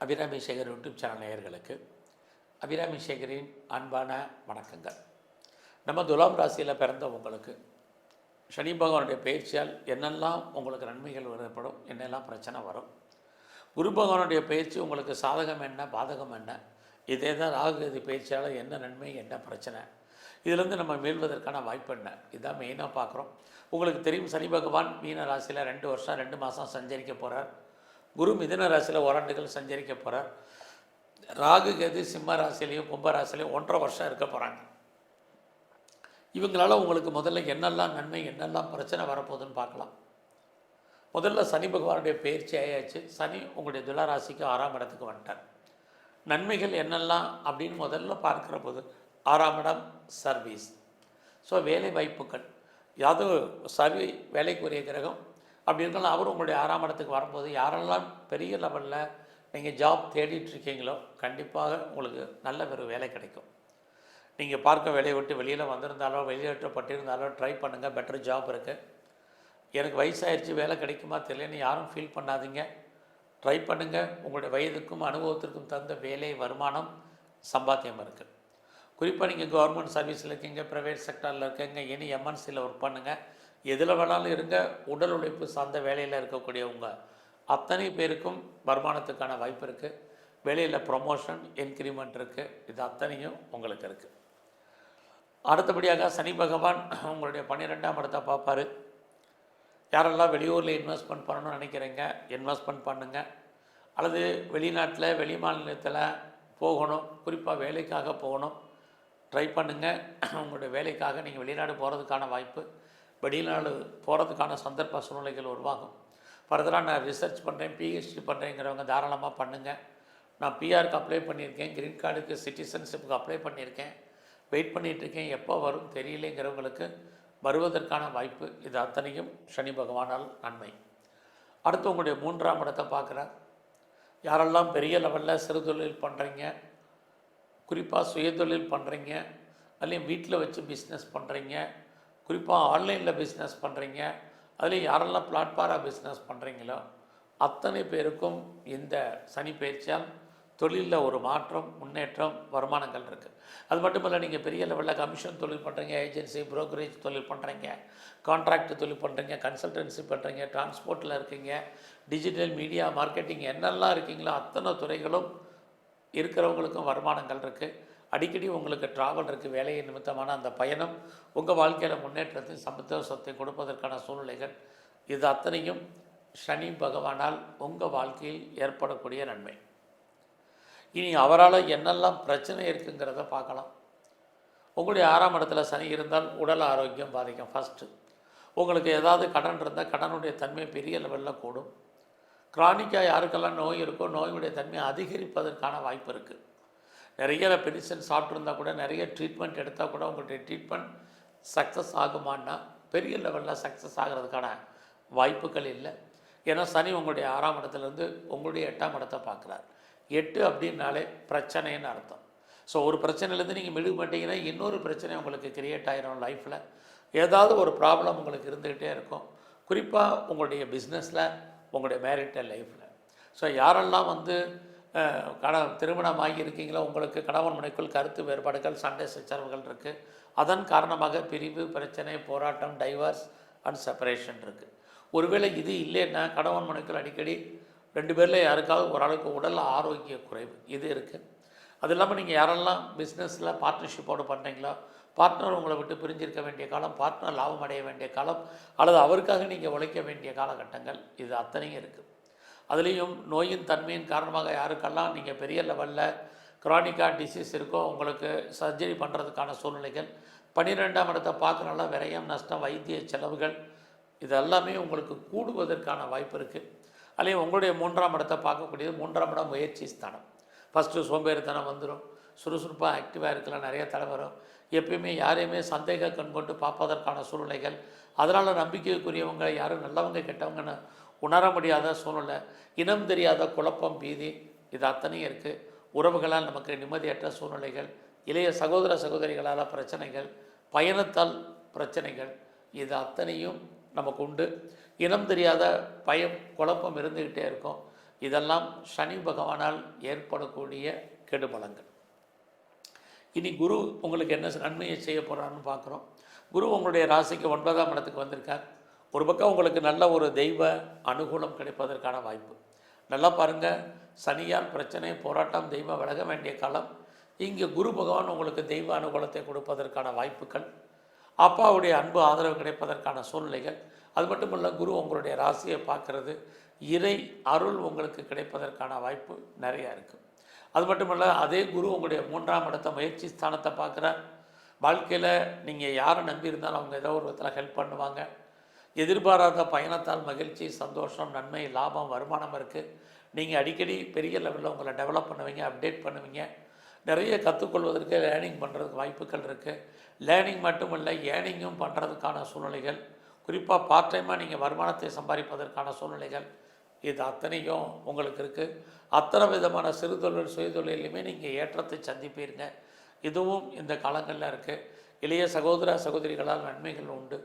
Abirami Sekar YouTube channel நேயர்களுக்கு அபிராமி சேகரின் அன்பான வணக்கங்கள். நம்ம துலாம் ராசியில் பிறந்த உங்களுக்கு சனி பகவானுடைய பயிற்சியால் என்னெல்லாம் உங்களுக்கு நன்மைகள் ஏற்படும் என்னெல்லாம் பிரச்சனை வரும் குரு பகவானுடைய பயிற்சி உங்களுக்கு சாதகம் என்ன பாதகம் என்ன இதே தான் ராகுகதி பயிற்சியால் என்ன நன்மை என்ன பிரச்சனை இதிலேருந்து நம்ம மீள்வதற்கான வாய்ப்பு என்ன இதுதான் மெயினாக பார்க்குறோம். உங்களுக்கு தெரியும் சனி பகவான் மீன ராசியில் ரெண்டு வருஷம் ரெண்டு மாதம் சஞ்சரிக்க போகிறார் குரு மிதன ராசியில் ஓராண்டுகள் சஞ்சரிக்க போகிறார் ராகு கேது சிம்ம ராசிலையும் கும்ப ராசிலையும் ஒன்றரை வருஷம் இருக்க போகிறாங்க இவங்களால உங்களுக்கு முதல்ல என்னெல்லாம் நன்மை என்னெல்லாம் பிரச்சனை வரப்போகுதுன்னு பார்க்கலாம். முதல்ல சனி பகவானுடைய பயிற்சி ஆயாச்சு. சனி உங்களுடைய துளராசிக்கு ஆறாம் இடத்துக்கு வந்துட்டார். நன்மைகள் என்னெல்லாம் அப்படின்னு முதல்ல பார்க்குற போது ஆறாம் இடம் சர்வீஸ். ஸோ வேலை வாய்ப்புகள் யாதோ சர்வி வேலைக்குரிய கிரகம் அப்படி இருக்கலாம் அவர் உங்களுடைய ஆறாம் இடத்துக்கு வரும்போது யாரெல்லாம் பெரிய லெவலில் நீங்கள் ஜாப் தேடிட்டு இருக்கீங்களோ கண்டிப்பாக உங்களுக்கு நல்ல ஒரு வேலை கிடைக்கும். நீங்கள் பார்க்க வேலையை விட்டு வெளியில் வந்திருந்தாலோ வெளியேற்றப்பட்டிருந்தாலோ ட்ரை பண்ணுங்கள் பெட்டர் ஜாப் இருக்குது எனக்கு வயசாயிருச்சு வேலை கிடைக்குமா தெரியலன்னு யாரும் ஃபீல் பண்ணாதீங்க. ட்ரை பண்ணுங்கள் உங்களுடைய வயதுக்கும் அனுபவத்திற்கும் தகுந்த வேலை வருமானம் சம்பாத்தியம் இருக்குது குறிப்பாக நீங்கள் கவர்மெண்ட் சர்வீஸில் இருக்கீங்க ப்ரைவேட் செக்டரில் இருக்கீங்க இனி எம்என்சியில் ஒர்க் பண்ணுங்கள் எதில் வேணாலும் இருங்க. உடல் உழைப்பு சார்ந்த வேலையில் இருக்கக்கூடியவங்க அத்தனை பேருக்கும் வருமானத்துக்கான வாய்ப்பு இருக்குது வேலையில் ப்ரொமோஷன் இன்க்ரிமெண்ட் இருக்குது இது அத்தனையும் உங்களுக்கு இருக்குது அடுத்தபடியாக சனி பகவான் உங்களுடைய பன்னிரெண்டாம் இடத்தை பார்ப்பாரு. யாரெல்லாம் வெளியூரில் இன்வெஸ்ட்மெண்ட் பண்ணணும்னு நினைக்கிறீங்க இன்வெஸ்ட்மெண்ட் பண்ணுங்கள் அல்லது வெளிநாட்டில் வெளி மாநிலத்தில் போகணும். குறிப்பாக வேலைக்காக போகணும். ட்ரை பண்ணுங்கள் உங்களுடைய வேலைக்காக நீங்கள் வெளிநாடு போகிறதுக்கான வாய்ப்பு வெளிநாடு போகிறதுக்கான சந்தர்ப்ப சூழ்நிலைகள் உருவாகும். ஃபர்தராக நான் ரிசர்ச் பண்ணுறேன் பிஹெச்டி பண்ணுறேங்கிறவங்க தாராளமாக பண்ணுங்கள் நான் பிஆருக்கு அப்ளை பண்ணியிருக்கேன் க்ரீன் கார்டுக்கு சிட்டிசன்ஷிப்புக்கு அப்ளை பண்ணியிருக்கேன். வெயிட் பண்ணிகிட்ருக்கேன் எப்போ வரும் தெரியலேங்கிறவங்களுக்கு வருவதற்கான வாய்ப்பு இது அத்தனையும் சனி பகவானால் நன்மை. அடுத்து உங்களுடைய மூன்றாம் இடத்தை பார்க்குறார். யாரெல்லாம் பெரிய லெவலில் சிறு தொழில் பண்ணுறீங்க குறிப்பாக சுயதொழில் பண்ணுறீங்க அல்லையும் வீட்டில் வச்சு பிஸ்னஸ் பண்ணுறீங்க குறிப்பாக ஆன்லைனில் பிஸ்னஸ் பண்ணுறீங்க அதுலேயும் யாரெல்லாம் பிளாட்ஃபாராக பிஸ்னஸ் பண்ணுறீங்களோ அத்தனை பேருக்கும் இந்த சனி பயிற்சியால் தொழிலில் ஒரு மாற்றம் முன்னேற்றம் வருமானங்கள் இருக்குது அது மட்டும் இல்லை நீங்கள் பெரிய லெவலில் கமிஷன் தொழில் பண்ணுறீங்க ஏஜென்சி ப்ரோக்கரேஜ் தொழில் பண்ணுறீங்க கான்ட்ராக்ட் தொழில் பண்ணுறீங்க கன்சல்டன்சி பண்ணுறீங்க டிரான்ஸ்போர்ட்டில் இருக்கீங்க டிஜிட்டல் மீடியா மார்க்கெட்டிங் என்னெல்லாம் இருக்கீங்களோ அத்தனை துறைகளும் இருக்கிறவங்களுக்கும் வருமானங்கள் இருக்குது அடிக்கடி உங்களுக்கு ட்ராவல் இருக்குது வேலையை நிமித்தமான அந்த பயணம் உங்கள் வாழ்க்கையில் முன்னேற்றத்தை சந்தோஷத்தை கொடுப்பதற்கான சூழ்நிலைகள் இது அத்தனையும் சனி பகவானால் உங்கள் வாழ்க்கையில் ஏற்படக்கூடிய நன்மை. இனி அவரால் என்னெல்லாம் பிரச்சனை இருக்குங்கிறத பார்க்கலாம். உங்களுடைய ஆறாம் இடத்துல சனி இருந்தால் உடல் ஆரோக்கியம் பாதிக்கும். ஃபஸ்ட்டு உங்களுக்கு ஏதாவது கடன் இருந்தால் கடனுடைய தன்மை பெரிய லெவலில் கூடும். கிரானிக்காக யாருக்கெல்லாம் நோய் இருக்கோ நோயுடைய தன்மையை அதிகரிப்பதற்கான வாய்ப்பு இருக்குது நிறைய பெடிசன் சாப்பிட்ருந்தா கூட நிறைய ட்ரீட்மெண்ட் எடுத்தால் கூட உங்களுடைய ட்ரீட்மெண்ட் சக்ஸஸ் ஆகுமான்னா பெரிய லெவலில் சக்ஸஸ் ஆகிறதுக்கான வாய்ப்புகள் இல்லை. ஏன்னா சனி உங்களுடைய ஆறாம் இடத்துலேருந்து உங்களுடைய எட்டாம் இடத்தை பார்க்குறார். எட்டு அப்படின்னாலே பிரச்சனைன்னு அர்த்தம். ஸோ ஒரு பிரச்சனையிலேருந்து நீங்கள் மிடுக்க மாட்டீங்கன்னா இன்னொரு பிரச்சனை உங்களுக்கு கிரியேட் ஆகிரும் லைஃப்பில் ஏதாவது ஒரு ப்ராப்ளம் உங்களுக்கு இருந்துக்கிட்டே இருக்கும். குறிப்பாக உங்களுடைய பிஸ்னஸில் உங்களுடைய மேரிட்டல் லைஃப்பில் ஸோ யாரெல்லாம் வந்து கட திருமணம் ஆகியிருக்கீங்களோ உங்களுக்கு கணவன் மனைக்குள் கருத்து வேறுபாடுகள் சண்டை சச்சரவுகள் இருக்குது அதன் காரணமாக பிரிவு பிரச்சனை போராட்டம் டைவர்ஸ் அண்ட் செப்பரேஷன் இருக்குது ஒருவேளை இது இல்லைன்னா கணவன் மனைக்குள் அடிக்கடி ரெண்டு பேரில் யாருக்காவது ஓரளவுக்கு உடல் ஆரோக்கிய குறைவு இது இருக்குது அது இல்லாமல் நீங்கள் யாரெல்லாம் பிஸ்னஸில் பார்ட்னர்ஷிப்போடு பண்ணுறீங்களோ பார்ட்னர் உங்களை விட்டு பிரிஞ்சிருக்க வேண்டிய காலம் பார்ட்னர் லாபம் அடைய வேண்டிய காலம் அல்லது அவருக்காக நீங்கள் உழைக்க வேண்டிய காலகட்டங்கள் இது அத்தனையும் இருக்குது அதுலேயும் நோயின் தன்மையின் காரணமாக யாருக்கெல்லாம் நீங்கள் பெரிய லெவலில் க்ரானிக்காக டிசீஸ் இருக்கோ உங்களுக்கு சர்ஜரி பண்ணுறதுக்கான சூழ்நிலைகள் பன்னிரெண்டாம் இடத்தை பார்க்குறனால விரயம் நஷ்டம் வைத்திய செலவுகள் இது எல்லாமே உங்களுக்கு கூடுவதற்கான வாய்ப்பு இருக்குது அதுலேயும் உங்களுடைய மூன்றாம் இடத்தை பார்க்கக்கூடியது மூன்றாம் இடம் முயற்சி ஸ்தானம். ஃபஸ்ட்டு சோம்பேறித்தனம் வந்துடும் சுறுசுறுப்பாக ஆக்டிவாக இருக்கலாம். நிறைய தடை வரும். எப்பயுமே யாரையுமே சந்தேக கண் கொண்டு பார்ப்பதற்கான சூழ்நிலைகள். அதனால் நம்பிக்கைக்குரியவங்க யாரும் நல்லவங்க கெட்டவங்கன்னு உணர முடியாத சூழ்நிலை. இனம் தெரியாத குழப்பம் பீதி இது அத்தனையும் இருக்குது உறவுகளால் நமக்கு நிம்மதியற்ற சூழ்நிலைகள். இளைய சகோதர சகோதரிகளால் பிரச்சனைகள். பயணத்தால் பிரச்சனைகள். இது அத்தனையும் நமக்கு உண்டு. இனம் தெரியாத பயம் குழப்பம் இருந்துக்கிட்டே இருக்கும். இதெல்லாம் சனி பகவானால் ஏற்படக்கூடிய கெடுபலங்கள். இனி குரு உங்களுக்கு என்ன நன்மையை செய்ய போகிறான்னு பார்க்குறோம். குரு உங்களுடைய ராசிக்கு ஒன்பதாம் இடத்துக்கு வந்திருக்கார். ஒரு பக்கம் உங்களுக்கு நல்ல ஒரு தெய்வ அனுகூலம் கிடைப்பதற்கான வாய்ப்பு. நல்லா பாருங்கள் சனியால் பிரச்சனை போராட்டம் தெய்வம் விலக வேண்டிய காலம். இங்கே குரு பகவான் உங்களுக்கு தெய்வ அனுகூலத்தை கொடுப்பதற்கான வாய்ப்புகள். அப்பாவுடைய அன்பு ஆதரவு கிடைப்பதற்கான சூழ்நிலைகள். அது மட்டும் இல்லை குரு உங்களுடைய ராசியை பார்க்கறது. இறை அருள் உங்களுக்கு கிடைப்பதற்கான வாய்ப்பு நிறையா இருக்குது அது மட்டும் இல்லை அதே குரு உங்களுடைய மூன்றாம் இடத்த முயற்சி ஸ்தானத்தை பார்க்குறார் வாழ்க்கையில் நீங்கள் யாரை நம்பி இருந்தாலும் அவங்க ஏதோ ஒரு விதத்தில் ஹெல்ப் பண்ணுவாங்க. எதிர்பாராத பயணத்தால் மகிழ்ச்சி சந்தோஷம் நன்மை லாபம் வருமானம் இருக்குது நீங்கள் அடிக்கடி பெரிய லெவலில் உங்களை டெவலப் பண்ணுவீங்க அப்டேட் பண்ணுவீங்க. நிறைய கற்றுக்கொள்வதற்கு லேர்னிங் பண்ணுறதுக்கு வாய்ப்புகள் இருக்குது லேர்னிங் மட்டும் இல்லை ஏர்னிங்கும் பண்ணுறதுக்கான சூழ்நிலைகள். குறிப்பாக பார்ட் டைமாக நீங்கள் வருமானத்தை சம்பாதிப்பதற்கான சூழ்நிலைகள். இது அத்தனையும் உங்களுக்கு இருக்குது அத்தனை விதமான சிறு தொழில் சுயதொழிலையுமே நீங்கள் ஏற்றத்தை சந்திப்பீருங்க. இதுவும் இந்த காலங்களில் இருக்குது இளைய சகோதர சகோதரிகளால் நன்மைகள் உண்டு.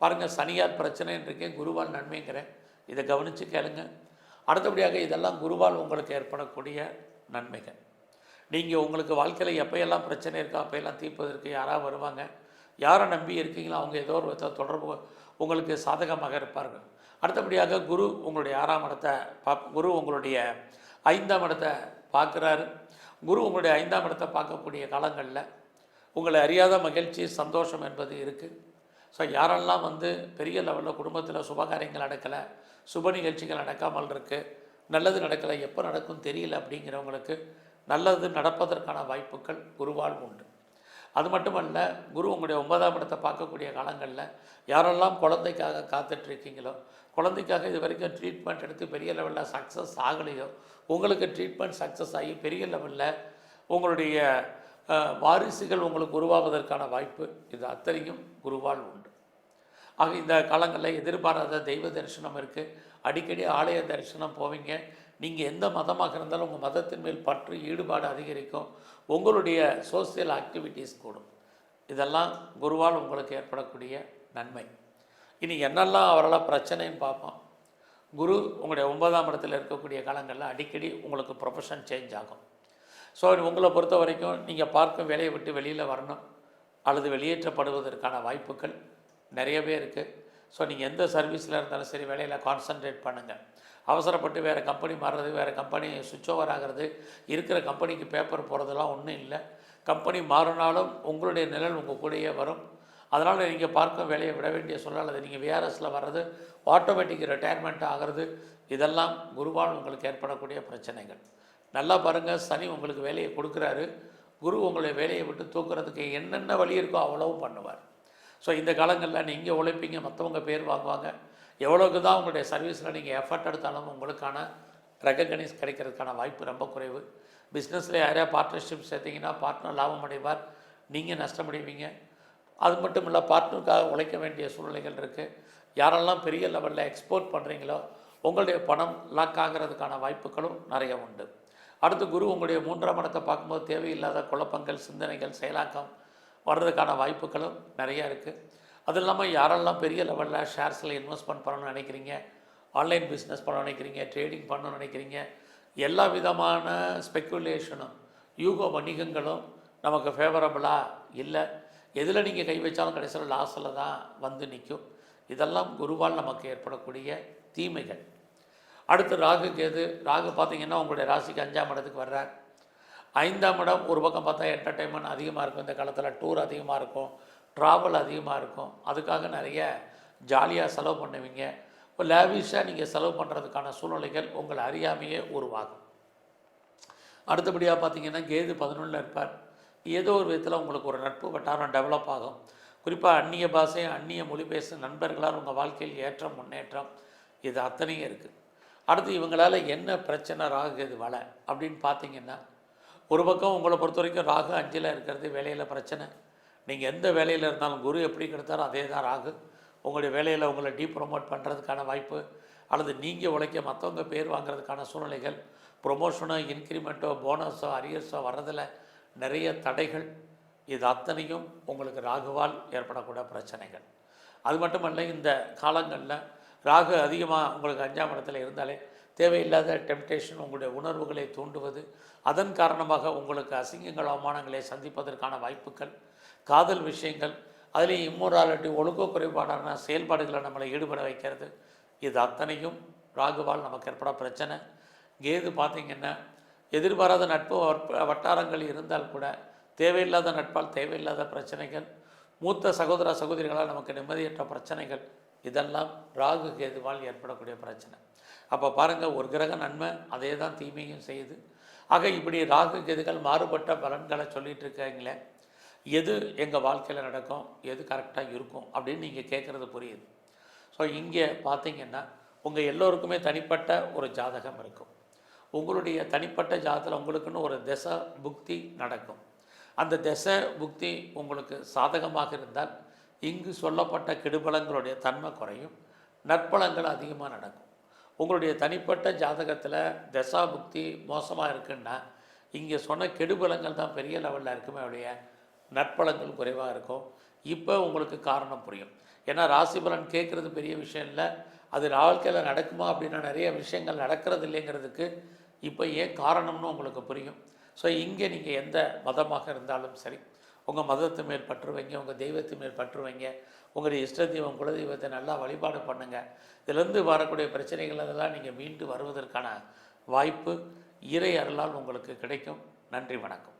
பாருங்கள் சனியார் பிரச்சனைன்றக்கே குருவால் நன்மைங்கிறேன் இதை கவனித்து கேளுங்க. அடுத்தபடியாக இதெல்லாம் குருவால் உங்களுக்கு ஏற்படக்கூடிய நன்மைகள். நீங்கள் உங்களுக்கு வாழ்க்கையில் எப்போயெல்லாம் பிரச்சனை இருக்கோ அப்போயெல்லாம் தீர்ப்பதற்கு யாராக வருவாங்க? யாரை நம்பி இருக்கீங்களோ அவங்க ஏதோ ஒரு விதத்தை தொடர்பு உங்களுக்கு சாதகமாக இருப்பார்கள். அடுத்தபடியாக குரு உங்களுடைய ஆறாம் இடத்தை பா குரு உங்களுடைய ஐந்தாம் இடத்தை பார்க்குறாரு. குரு உங்களுடைய ஐந்தாம் இடத்தை பார்க்கக்கூடிய காலங்களில் உங்களை அறியாத மகிழ்ச்சி சந்தோஷம் என்பது இருக்குது ஸோ யாரெல்லாம் வந்து பெரிய லெவலில் குடும்பத்தில் சுபகாரியங்கள் நடக்கலை சுப நிகழ்ச்சிகள் நடக்காமல் இருக்குது நல்லது நடக்கலை எப்போ நடக்கும் தெரியல அப்படிங்கிறவங்களுக்கு நல்லது நடப்பதற்கான வாய்ப்புகள் குருவால் உண்டு. அது மட்டுமல்ல குரு உங்களுடைய ஒன்பதாம் இடத்தை பார்க்கக்கூடிய காலங்களில் யாரெல்லாம் குழந்தைக்காக காத்துட்ருக்கீங்களோ குழந்தைக்காக இது வரைக்கும் ட்ரீட்மெண்ட் எடுத்து பெரிய லெவலில் சக்ஸஸ் ஆகலையோ உங்களுக்கு ட்ரீட்மெண்ட் சக்ஸஸ் ஆகி பெரிய லெவலில் உங்களுடைய வாரிசுகள் உங்களுக்கு உருவாவதற்கான வாய்ப்பு இது அத்தனையும் குருவால் உண்டு. ஆக இந்த காலங்களில் எதிர்பாராத தெய்வ தரிசனம் இருக்குது அடிக்கடி ஆலய தரிசனம் போவீங்க. நீங்கள் எந்த மதமாக இருந்தாலும் உங்கள் மதத்தின் மேல் பற்று ஈடுபாடு அதிகரிக்கும். உங்களுடைய சோசியல் ஆக்டிவிட்டீஸ் கூடும். இதெல்லாம் குருவால் உங்களுக்கு ஏற்படக்கூடிய நன்மை. இனி என்னெல்லாம் அவரெல்லாம் பிரச்சனைன்னு பார்ப்போம். குரு உங்களுடைய ஒன்பதாம் இடத்தில் இருக்கக்கூடிய காலங்களில் அடிக்கடி உங்களுக்கு ப்ரொஃபஷன் சேஞ்ச் ஆகும். ஸோ உங்களை பொறுத்த வரைக்கும் நீங்கள் பார்க்கும் வேலையை விட்டு வெளியில் வரணும். அல்லது வெளியேற்றப்படுவதற்கான வாய்ப்புகள் நிறையவே இருக்குது ஸோ நீங்கள் எந்த சர்வீஸில் இருந்தாலும் சரி வேலையில் கான்சன்ட்ரேட் பண்ணுங்கள் அவசரப்பட்டு வேறு கம்பெனி மாறுறது வேறு கம்பெனி சுவிட்ச் ஓவர் ஆகிறது இருக்கிற கம்பெனிக்கு பேப்பர் போகிறதெல்லாம் ஒன்றும் இல்லை. கம்பெனி மாறினாலும் உங்களுடைய நிழல் உங்கள் கூடயே வரும். அதனால் நீங்கள் பார்க்கும் வேலையை விட வேண்டிய சூழ்நிலை அது நீங்கள் விஆர்எஸில் வர்றது ஆட்டோமேட்டிக் ரிட்டையர்மெண்ட் ஆகிறது இதெல்லாம் குருவால் உங்களுக்கு ஏற்படக்கூடிய பிரச்சனைகள். நல்லா பாருங்கள் சனி உங்களுக்கு வேலையை கொடுக்குறாரு. குரு உங்களுடைய வேலையை விட்டு தூக்குறதுக்கு என்னென்ன வழி இருக்கோ அவ்வளவும் பண்ணுவார். ஸோ இந்த காலங்களில் நீங்கள் உழைப்பீங்க மற்றவங்க பேர் வாங்குவாங்க. எவ்வளோக்கு தான் உங்களுடைய சர்வீஸில் நீங்கள் எஃபர்ட் எடுத்தாலும் உங்களுக்கான ரெக்ககனைஸ் கிடைக்கிறதுக்கான வாய்ப்பு ரொம்ப குறைவு. பிஸ்னஸில் யாரையா பார்ட்னர்ஷிப் சேர்த்தீங்கன்னா பார்ட்னர் லாபம் அடைவார். நீங்கள் நஷ்டமடைவீங்க. அது மட்டும் இல்லை பார்ட்னருக்காக உழைக்க வேண்டிய சூழ்நிலைகள் இருக்குது யாரெல்லாம் பெரிய லெவலில் எக்ஸ்போர்ட் பண்ணுறீங்களோ உங்களுடைய பணம் லாக் ஆகிறதுக்கான வாய்ப்புகளும் நிறைய உண்டு. அடுத்து குரு உங்களுடைய மூன்றாம் இடத்தை பார்க்கும்போது தேவையில்லாத குழப்பங்கள் சிந்தனைகள் செயலாக்கம் வர்றதுக்கான வாய்ப்புகளும் நிறையா இருக்குது அது இல்லாமல் யாரெல்லாம் பெரிய லெவலில் ஷேர்ஸில் இன்வெஸ்ட்மெண்ட் பண்ணணும்னு நினைக்கிறீங்க? ஆன்லைன் பிஸ்னஸ் பண்ண நினைக்கிறீங்க? ட்ரேடிங் பண்ணணும்னு நினைக்கிறீங்க? எல்லா விதமான ஸ்பெக்குலேஷனும் யூக வணிகங்களும் நமக்கு ஃபேவரபுளாக இல்லை. எதில் நீங்கள் கை வச்சாலும் கடைசியில் லாஸில் தான் வந்து நிற்கும் இதெல்லாம் குருவால் நமக்கு ஏற்படக்கூடிய தீமைகள். அடுத்து ராகு கேது. ராகு பார்த்திங்கன்னா உங்களுடைய ராசிக்கு அஞ்சாம் இடத்துக்கு வர்றார். ஐந்தாம் இடம் ஒரு பக்கம் பார்த்தா என்டர்டெயின்மெண்ட் அதிகமாக இருக்கும். இந்த காலத்தில் டூர் அதிகமாக இருக்கும். ட்ராவல் அதிகமாக இருக்கும். அதுக்காக நிறைய ஜாலியாக செலவு பண்ணுவீங்க. இப்போ லேவிஷாக நீங்கள் செலவு பண்ணுறதுக்கான சூழ்நிலைகள் உங்களை அறியாமையே உருவாகும் அடுத்தபடியாக பார்த்தீங்கன்னா கேது பதினொன்றில் இருப்பார். ஏதோ ஒரு விதத்தில் உங்களுக்கு ஒரு நட்பு வட்டாரம் டெவலப் ஆகும். குறிப்பாக அந்நிய பாஷை அந்நிய மொழி பேசும் நண்பர்களால் உங்கள் வாழ்க்கையில் ஏற்றம் முன்னேற்றம் இது அத்தனையும் இருக்குது அடுத்து இவங்களால் என்ன பிரச்சனை ராகு இது வலை அப்படின்னு பார்த்தீங்கன்னா ஒரு பக்கம் உங்களை பொறுத்த வரைக்கும் ராகு அஞ்சில் இருக்கிறது வேலையில் பிரச்சனை. நீங்கள் எந்த வேலையில் இருந்தாலும் குரு எப்படி கிடைத்தாரோ அதே தான் ராகு. உங்களுடைய வேலையில் உங்களை டீ ப்ரொமோட் பண்ணுறதுக்கான வாய்ப்பு அல்லது நீங்கள் உழைக்க மற்றவங்க பேர் வாங்குறதுக்கான சூழ்நிலைகள் ப்ரொமோஷனோ இன்க்ரிமெண்ட்டோ போனஸோ அரியர்ஸோ வர்றதில் நிறைய தடைகள். இது அத்தனையும் உங்களுக்கு ராகுவால் ஏற்படக்கூடிய பிரச்சனைகள். அது மட்டுமல்ல இந்த காலங்களில் ராகு அதிகமாக உங்களுக்கு அஞ்சாம் இடத்துல இருந்தாலே தேவையில்லாத டெம்டேஷன் உங்களுடைய உணர்வுகளை தூண்டுவது அதன் காரணமாக உங்களுக்கு அசிங்கங்கள் அவமானங்களை சந்திப்பதற்கான வாய்ப்புகள் காதல் விஷயங்கள் அதுலேயும் இம்மோராலிட்டி ஒழுக்க குறைபாடான செயல்பாடுகளை நம்மளை ஈடுபட வைக்கிறது. இது அத்தனையும் ராகுவால் நமக்கு ஏற்பட பிரச்சனை. கேது பார்த்திங்கன்னா எதிர்பாராத நட்பு வற்ப- வட்டாரங்கள் இருந்தால் கூட தேவையில்லாத நட்பால் தேவையில்லாத பிரச்சனைகள் மூத்த சகோதர சகோதரிகளால் நமக்கு நிம்மதியற்ற பிரச்சனைகள் இதெல்லாம் ராகு கேதுவால் ஏற்படக்கூடிய பிரச்சனை. அப்போ பாருங்கள் ஒரு கிரக நன்மை அதே தான் தீமையும் செய்யுது. ஆக இப்படி ராகு கேதுகள் மாறுபட்ட பலன்களை சொல்லிகிட்டு இருக்காங்களே எது எங்கள் வாழ்க்கையில் நடக்கும் எது கரெக்டாக இருக்கும் அப்படின்னு நீங்கள் கேட்குறது புரியுது. ஸோ இங்கே பார்த்தீங்கன்னா உங்கள் எல்லோருக்குமே தனிப்பட்ட ஒரு ஜாதகம் இருக்கும். உங்களுடைய தனிப்பட்ட ஜாதகத்தில் உங்களுக்குன்னு ஒரு திசை புக்தி நடக்கும். அந்த திசை புக்தி உங்களுக்கு சாதகமாக இருந்தால் இங்கு சொல்லப்பட்ட கெடுபலங்களுடைய தன்மை குறையும் நற்பலங்கள் அதிகமாக நடக்கும். உங்களுடைய தனிப்பட்ட ஜாதகத்தில் தசா புக்தி மோசமாக இருக்குன்னா இங்கே சொன்ன கெடுபலங்கள் தான் பெரிய லெவலில் இருக்குமே ஒழிய நற்பலங்கள் குறைவாக இருக்கும். இப்போ உங்களுக்கு காரணம் புரியும். ஏன்னா ராசி பலன் கேட்குறது பெரிய விஷயம் இல்லை. அது வாழ்க்கையில் நடக்குமா அப்படின்னா நிறைய விஷயங்கள் நடக்கிறது இல்லைங்கிறதுக்கு இப்போ ஏன் காரணம்னு உங்களுக்கு புரியும். ஸோ இங்கே நீங்கள் எந்த மதமாக இருந்தாலும் சரி உங்கள் மதத்து மேல் பற்று வைங்க உங்கள் தெய்வத்து மேல் பற்று வைங்க உங்களுடைய இஷ்ட தெய்வம் குலதெய்வத்தை நல்லா வழிபாடு பண்ணுங்கள் இதிலேருந்து வரக்கூடிய பிரச்சனைகள் அதெல்லாம் நீங்கள் மீண்டு வருவதற்கான வாய்ப்பு இறை அருளால் உங்களுக்கு கிடைக்கும். நன்றி வணக்கம்.